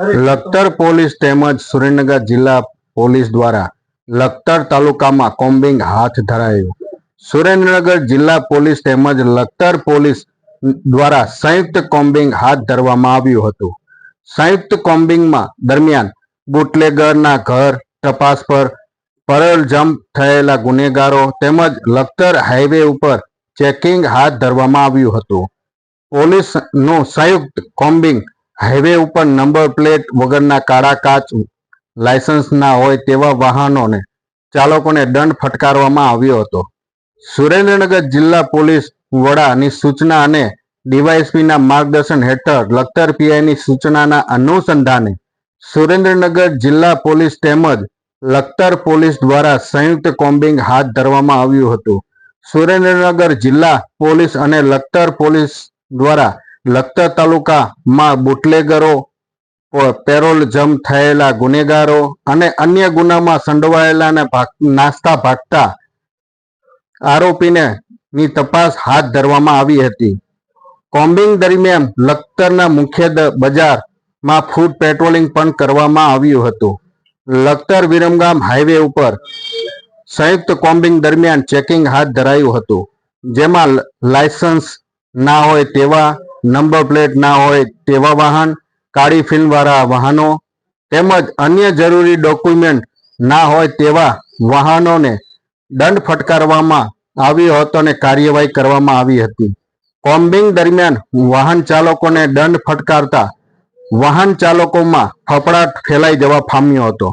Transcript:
Lakhtar police તેમજ સુરેન્દ્રનગર જિલ્લા police દ્વારા લખતર તાલુકામાં કોમ્બિંગ હાથ ધરાયું. સુરેન્દ્રનગર જિલ્લા પોલીસ તેમજ લખતર પોલીસ દ્વારા સંયુક્ત કોમ્બિંગ હાથ ધરવામાં આવ્યું હતું. સંયુક્ત કોમ્બિંગમાં દરમિયાન બુટલેગરના ઘર, તપાસ પર પરલ જમ્પ થયેલા ગુનેગારો તેમજ લખતર હાઈવે ઉપર ચેકિંગ હાથ ધરવામાં આવ્યું હતું. પોલીસનું સંયુક્ત કોમ્બિંગ હાઈવે ઉપર નંબર પ્લેટ વગરના કાળા કાચ લાયસન્સ ના હોય તેવા વાહનોને ચાલકોને દંડ ફટકારવામાં આવ્યો હતો. સુરેન્દ્રનગર જિલ્લા પોલીસ વડાની સૂચના અને ડીવાયએસપીના માર્ગદર્શન હેઠળ લખતર પીઆઈની સૂચનાના અનુસંધાને સુરેન્દ્રનગર જિલ્લા પોલીસ તેમજ લખતર પોલીસ દ્વારા સંયુક્ત કોમ્બિંગ હાથ ધરવામાં આવ્યું હતું. સુરેન્દ્રનગર જિલ્લા પોલીસ અને લખતર પોલીસ દ્વારા લખતર તાલુકામાં બુટલેગરો પેરોલ જમ થયેલા ગુનેગારો અને અન્ય ગુનામાં સંડોવાયેલા નાસ્તા ભાગતા આરોપીને ની તપાસ હાથ ધરવામાં આવી હતી. કોમ્બિંગ દરમિયાન લખતરના મુખ્ય બજારમાં ફૂડ પેટ્રોલિંગ પણ કરવામાં આવ્યું હતું. લખતર વિરમગામ હાઈવે ઉપર સંયુક્ત કોમ્બિંગ દરમિયાન ચેકિંગ હાથ ધરાયું હતું, જેમાં લાયસન્સ ના હોય તેવા નંબર પ્લેટ ના હોય તેવા વાહન, કાળી ફિલ્મ વાળા વાહનો તેમજ અન્ય જરૂરી ડોક્યુમેન્ટ ના હોય તેવા વાહનોને દંડ ફટકારવામાં આવ્યો હતો અને કાર્યવાહી કરવામાં આવી હતી. કોમ્બિંગ દરમિયાન વાહન ચાલકોને દંડ ફટકારતા વાહન ચાલકોમાં ફફડાટ ફેલાઈ જવા પામ્યો હતો.